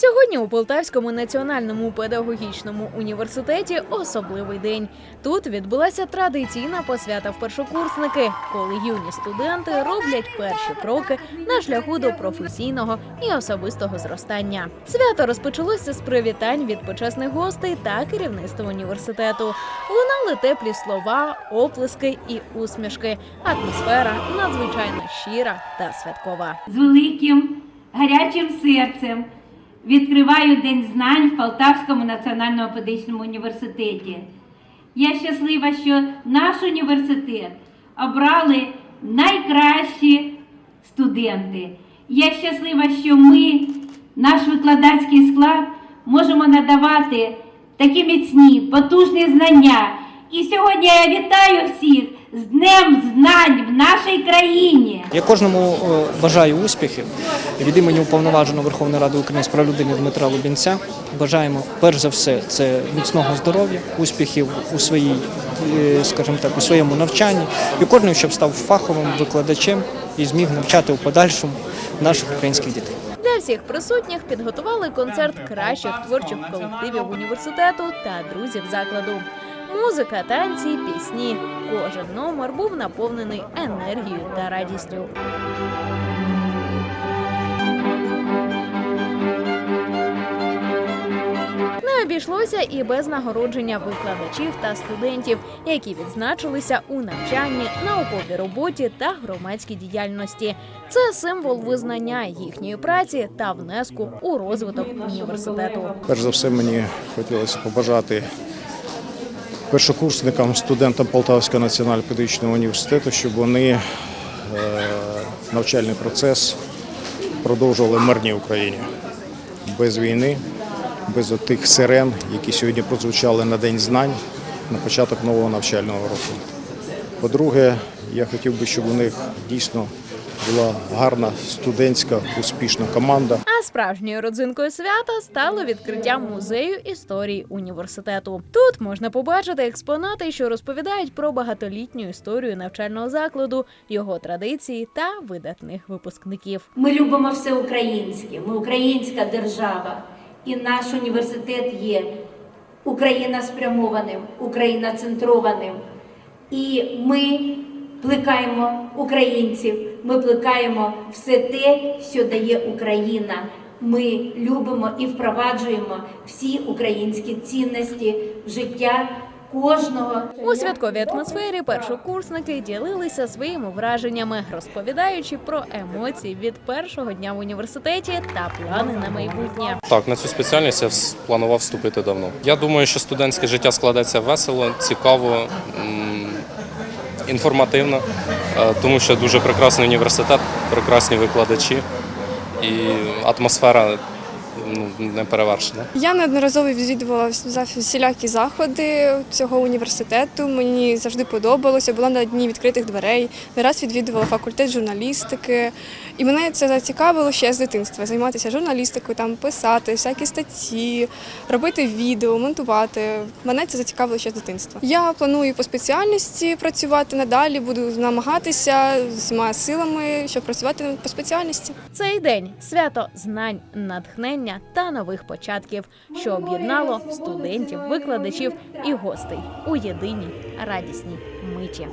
Сьогодні у Полтавському національному педагогічному університеті особливий день. Тут відбулася традиційна посвята в першокурсники, коли юні студенти роблять перші кроки на шляху до професійного і особистого зростання. Свято розпочалося з привітань від почесних гостей та керівництва університету. Лунали теплі слова, оплески і усмішки. Атмосфера надзвичайно щира та святкова. з великим гарячим серцем відкриваю День знань в Полтавському національному педагогічному університеті. Я щаслива, що наш університет обрали найкращі студенти. Я щаслива, що ми, наш викладацький склад, можемо надавати такі міцні, потужні знання. І сьогодні я вітаю всіх з Днем знань в нашій країні. Я кожному е, бажаю успіхів. Від імені уповноваженого Верховної Ради України з прав людини Дмитра Лубінця бажаємо перш за все це міцного здоров'я, успіхів у своїй, е, скажімо так, у своєму навчанні. І кожен, щоб став фаховим викладачем і зміг навчати у подальшому наших українських дітей. Для всіх присутніх підготували концерт кращих творчих колективів університету та друзів закладу. Музика, танці, пісні. Кожен номер був наповнений енергією та радістю. Не обійшлося і без нагородження викладачів та студентів, які відзначилися у навчанні, науковій роботі та громадській діяльності. Це символ визнання їхньої праці та внеску у розвиток університету. Перш за все, мені хотілося побажати першокурсникам, студентам Полтавського національного педагогічного університету, щоб вони е, навчальний процес продовжували в мирній Україні без війни, без тих сирен, які сьогодні прозвучали на День знань на початок нового навчального року. По-друге, я хотів би, щоб у них дійсно була гарна студентська успішна команда. Справжньою родзинкою свята стало відкриття музею історії університету. Тут можна побачити експонати, що розповідають про багатолітню історію навчального закладу, його традиції та видатних випускників. Ми любимо все українське, ми українська держава, і наш університет є Україна спрямованим, Україна центрованим. І ми плекаємо українців, ми плекаємо все те, що дає Україна. Ми любимо і впроваджуємо всі українські цінності в життя кожного. У святковій атмосфері першокурсники ділилися своїми враженнями, розповідаючи про емоції від першого дня в університеті та плани на майбутнє. Так, на цю спеціальність я планував вступити давно. Я думаю, що студентське життя складеться весело, цікаво, інформативно, е, тому що дуже прекрасний університет, прекрасні викладачі і атмосфера ну, не перевершена. Я неодноразово відвідувала всілякі заходи цього університету. Мені завжди подобалося. Була на дні відкритих дверей. Не раз відвідувала факультет журналістики. І мене це зацікавило ще з дитинства. Займатися журналістикою, там писати всякі статті, робити відео, монтувати. Мене це зацікавило ще з дитинства. Я планую по спеціальності працювати надалі. Буду намагатися всіма силами, щоб працювати по спеціальності. Цей день свято знань, натхнення та нових початків, що об'єднало студентів, викладачів і гостей у єдиній радісній миті.